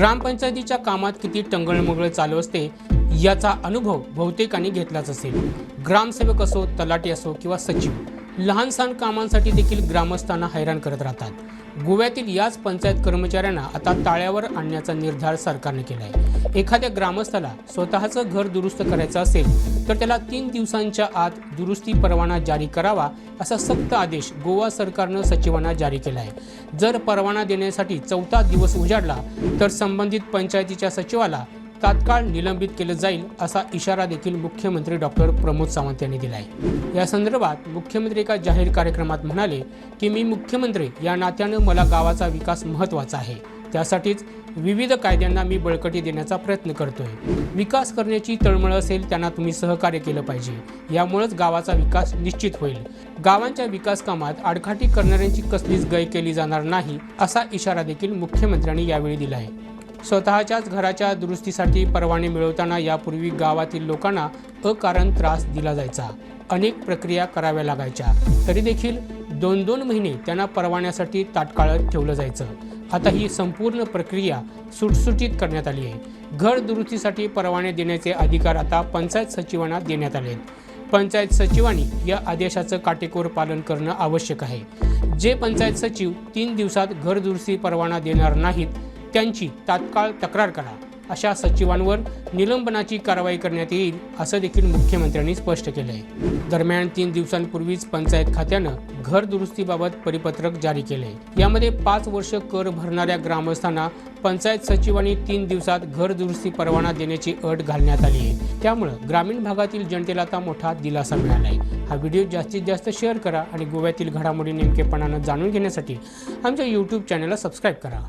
ग्रामपंचायतीच्या कामात किती टंगळमगळ चालू असते याचा अनुभव बहुतेकांनी घेतलाच असेल. ग्रामसेवक असो तलाठी असो किंवा सचिव. लहान सहान कामांसाठी देखील ग्रामस्थांना हैराण करत राहतात. गोव्यातील याच पंचायत कर्मचाऱ्यांना आता ताळ्यावर आणण्याचा निर्धार सरकारने केला आहे एखाद्या ग्रामस्थाला स्वतःचं घर दुरुस्त करायचं असेल तर त्याला तीन दिवसांच्या आत दुरुस्ती परवाना जारी करावा असा सक्त आदेश गोवा सरकारनं सचिवांना जारी केला आहे जर परवाना देण्यासाठी चौथा दिवस उजाडला तर संबंधित पंचायतीच्या सचिवाला तात्काळ निलंबित केलं जाईल असा इशारा देखील मुख्यमंत्री डॉक्टर प्रमोद सावंत यांनी दिला आहे या संदर्भात मुख्यमंत्री एका जाहीर कार्यक्रमात म्हणाले की मी मुख्यमंत्री या नात्यानं मला गावाचा विकास महत्त्वाचा आहे. त्यासाठीच विविध कायद्यांना मी बळकटी देण्याचा प्रयत्न करतोय. विकास करण्याची तळमळ असेल त्यांना तुम्ही सहकार्य केलं पाहिजे. यामुळेच गावाचा विकास निश्चित होईल. गावांच्या विकास कामात आडखाटी करणाऱ्यांची कसलीच गय केली जाणार नाही असा इशारा देखील मुख्यमंत्र्यांनी यावेळी दिला आहे स्वतःच्याच घराच्या दुरुस्तीसाठी परवाने मिळवताना यापूर्वी गावातील लोकांना अकारण त्रास दिला जायचा. अनेक प्रक्रिया कराव्या लागायच्या. तरी देखील दोन दोन महिने त्यांना परवान्यासाठी ताटकाळ ठेवलं जायचं. आता ही संपूर्ण प्रक्रिया सुटसुटीत करण्यात आली आहे. घर दुरुस्तीसाठी परवाने देण्याचे अधिकार आता पंचायत सचिवांना देण्यात आले आहेत. पंचायत सचिवांनी या आदेशाचं काटेकोर पालन करणं आवश्यक आहे. जे पंचायत सचिव तीन दिवसात घर दुरुस्ती परवाना देणार नाहीत त्यांची तात्काळ तक्रार करा. अशा सचिवांवर निलंबनाची कारवाई करण्यात येईल असं देखील मुख्यमंत्र्यांनी स्पष्ट केलं आहे दरम्यान तीन दिवसांपूर्वीच पंचायत खात्यानं घर दुरुस्तीबाबत परिपत्रक जारी केले यामध्ये पाच वर्ष कर भरणाऱ्या ग्रामस्थांना पंचायत सचिवांनी तीन दिवसात घर दुरुस्ती परवाना देण्याची अट घालण्यात आली आहे. त्यामुळं ग्रामीण भागातील जनतेला आता मोठा दिलासा मिळाला आहे हा व्हिडिओ जास्तीत जास्त शेअर करा आणि गोव्यातील घडामोडी नेमकेपणानं जाणून घेण्यासाठी आमच्या यूट्यूब चॅनलला सबस्क्राईब करा.